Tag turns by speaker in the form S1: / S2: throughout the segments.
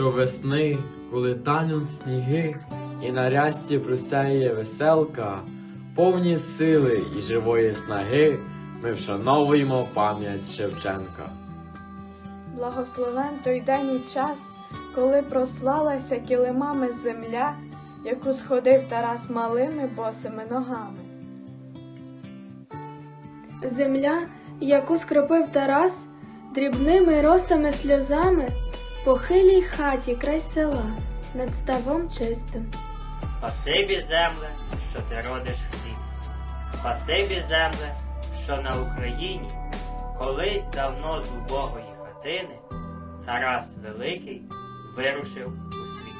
S1: що весни, коли тануть сніги, і на рясті просяє веселка, повні сили і живої снаги, ми вшановуємо пам'ять Шевченка.
S2: Благословен той день і час, коли прослалася килимами земля, яку сходив Тарас малими босими ногами.
S3: Земля, яку скропив Тарас, дрібними росами сльозами, по хилій хаті край села, над ставом чистим.
S4: Спасибі, земле, що ти родиш хліб. Спасибі, земле, що на Україні колись давно з убогої хатини Тарас Великий вирушив у світ.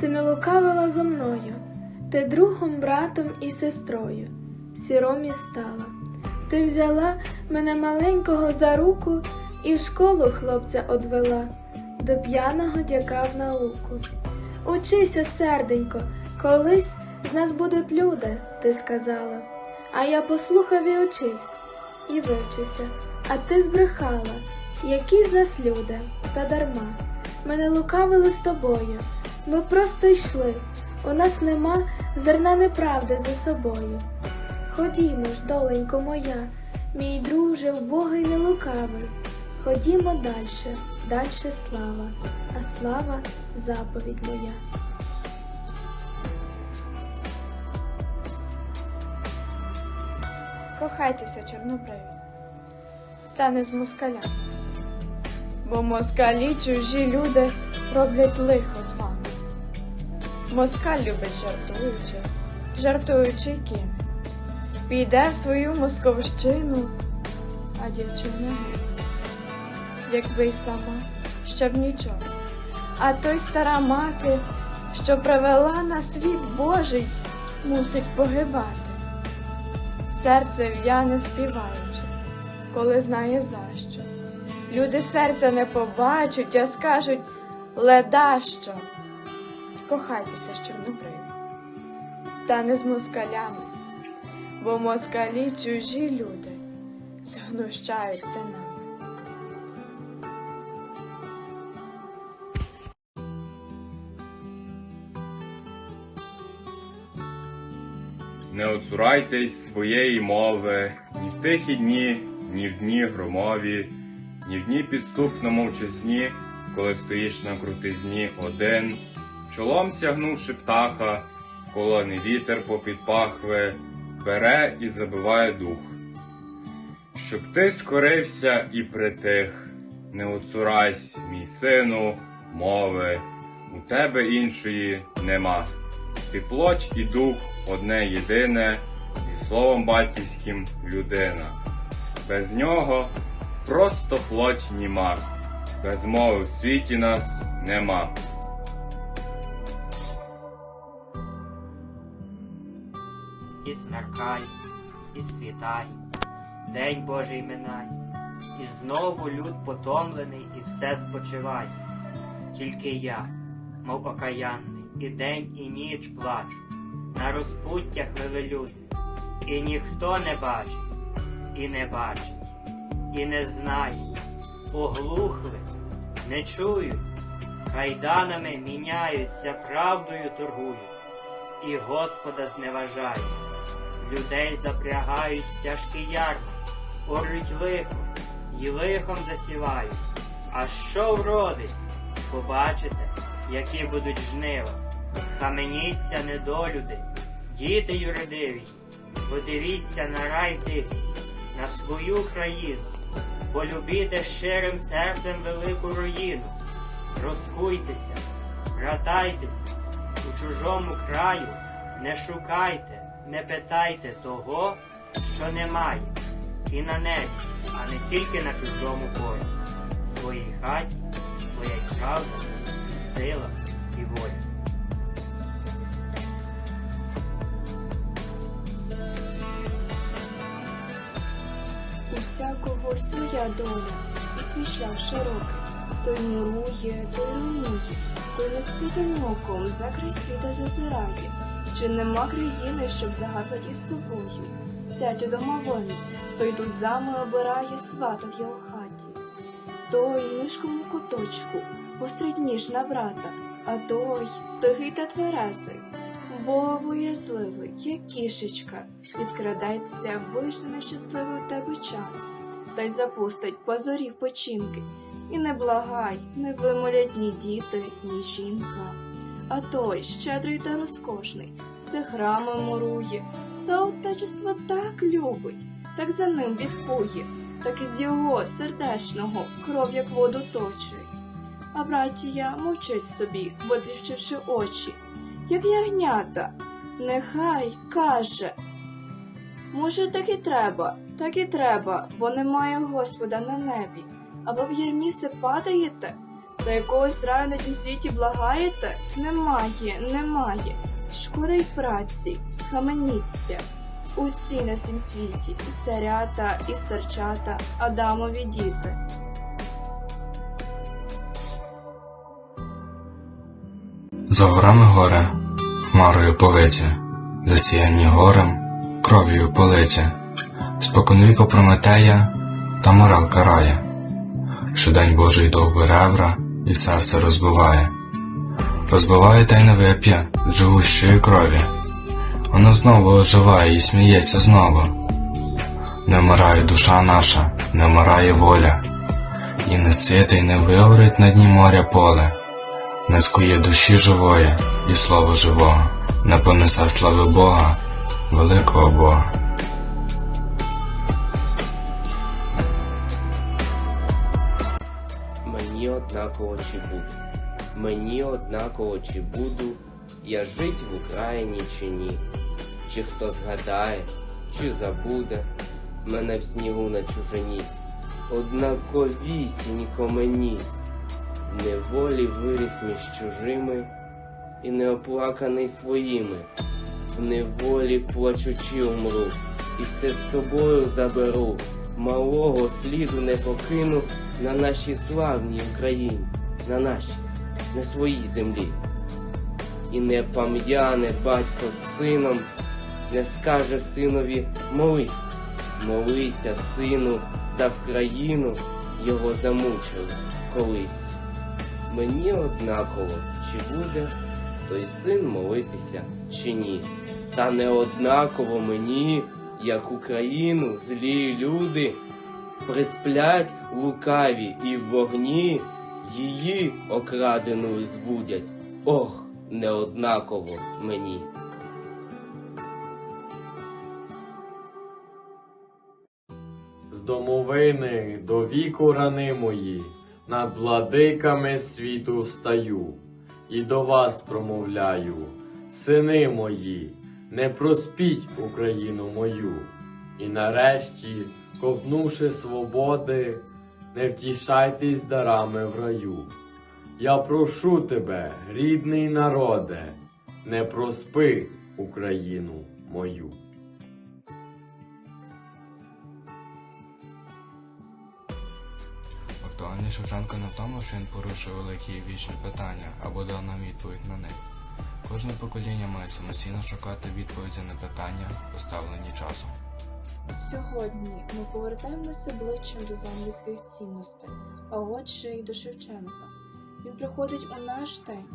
S3: Ти не лукавила зо мною, ти другом, братом і сестрою, сіромі стала. Ти взяла мене маленького за руку і в школу хлопця одвела, до п'яного дяка в науку. Учися, серденько, колись з нас будуть люди, ти сказала. А я послухав і учився, і вивчився, а ти збрехала, які з нас люди, та дарма. Ми не лукавили з тобою, ми просто йшли. У нас нема зерна неправди за собою. Ходімо ж, доленько моя, мій друже, вбогий не лукавий. Ходімо дальше, дальше слава, а слава заповідь моя.
S2: Кохайтеся, чорнобриві, та не з москалями, бо москалі чужі люди роблять лихо з вами. Москаль любить жартуючи, жартуючи кине. Піде в свою московщину, а дівчина. Якби й сама, щоб нічого. А той стара мати, що привела на світ Божий, мусить погибати. Серце в'яне співаючи, коли знає за що. Люди серця не побачать, а скажуть леда що. Кохайтеся з чорнобриві, та не з москалями, бо москалі чужі люди згнущаються нами.
S5: Не оцурайтесь своєї мови, ні в тихі дні, ні в дні громові, ні в дні підступно мовчазні, коли стоїш на крутизні один, чолом сягнувши птаха, колони вітер попід пахви, бере і забиває дух. Щоб ти скорився і притих, не оцурайсь, мій сину, мови, у тебе іншої нема. Ти плоть і дух одне єдине, зі словом батьківським людина. Без нього просто плоть німа, без мови в світі нас нема.
S4: І смеркай, і світай, день Божий минай, і знову люд потомлений, і все спочивай. Тільки я, мов окаянний, і день, і ніч плачу, на розпуттях велелюдних, і ніхто не бачить, і не бачить, і не знає, оглухли, не чують, кайданами міняються, правдою торгують, і Господа зневажають людей запрягають тяжкі ярма, орють лихо, і лихом засівають. А що вродить? Побачите, які будуть жнива. Схаменіться недолюди, діти юридиві, подивіться на рай тихий, на свою країну, полюбіте щирим серцем велику руїну, розкуйтеся, братайтеся, у чужому краю не шукайте не питайте того, що немає, і на небі, а не тільки на чужому полі. Своїй хаті своя й правда, і сила, і воля.
S6: У всякого своя доля, і свій шлях широкий. Той мурує, той руйнує, той неситим оком за світа зазирає. Чи нема країни, щоб загарбати із собою? зятю домовину, той тут зами обирає свата в його хаті. Той нишком у куточку, острить ніж на брата, а той тихий та тверезий, бо боязливий, як кішечка, відкрадеться, вийшли нещасливий у тебе час, та й запустить позорів печінки. І не благай, не вимолять ні діти, ні жінка. А той щедрий та розкошний, все храми мурує, та отечество так любить, так за ним відкує, так із його сердечного кров як воду точить. А братія мовчить собі, витріщивши очі, як ягнята, нехай каже. Може, так і треба, так і треба, бо немає Господа на небі. Або в ярмі все падаєте, та якогось раю на тім світі благаєте? Немає, немає. Шкода й праці, схаменіться. Усі на сім світі, і царята, і старчата, Адамові діти.
S7: За горами горе, хмарою повиті, засіяні горем, кров'ю политі, споконвіку Прометея та морал карає, що день Божий довби ревра і серце розбиває, розбиває та й не вип'є живущої крові, воно знову оживає і сміється знову. Не вмирає душа наша, не вмирає воля, і не ситий не виорить на дні моря поле. Не скує душі живої і слова живого, не понесе слави Бога, великого Бога.
S8: Мені однаково чи буду, мені однаково чи буду я жить в Україні чи ні, чи хто згадає, чи забуде мене в снігу на чужині, однаковісінько мені, неволі виріс між чужими і неоплаканий своїми, в неволі плачучи умру, і все з собою заберу, малого сліду не покину на нашій славній Україні, на нашій, на своїй землі. І не пам'яне батько з сином, не скаже синові молись, молися, сину, за Вкраїну його замучили колись. Мені однаково, чи буде той син молитися, чи ні. Та не однаково мені, як Україну, злі люди присплять лукаві і в вогні її окраденою збудять. Ох, неоднаково мені.
S1: З домовини до віку рани мої, над владиками світу стаю, і до вас промовляю, сини мої, не проспіть Україну мою, і нарешті, ковтнувши свободи, не втішайтесь дарами в раю. Я прошу тебе, рідний народе, не проспи Україну мою.
S7: Актуальний Шевченко не в тому, що він порушив великі вічні питання або дав нам відповідь на них. Кожне покоління має самостійно шукати відповіді на питання, поставлені часом.
S6: Сьогодні ми повертаємося обличчям до замлівських цінностей, а отже й до Шевченка. Він приходить у наш день,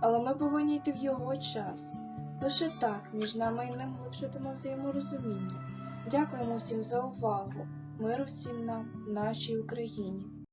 S6: але ми повинні йти в його час. Лише так між нами і ним глибшитиме взаєморозуміння. Дякуємо всім за увагу. Миру всім нам, нашій Україні.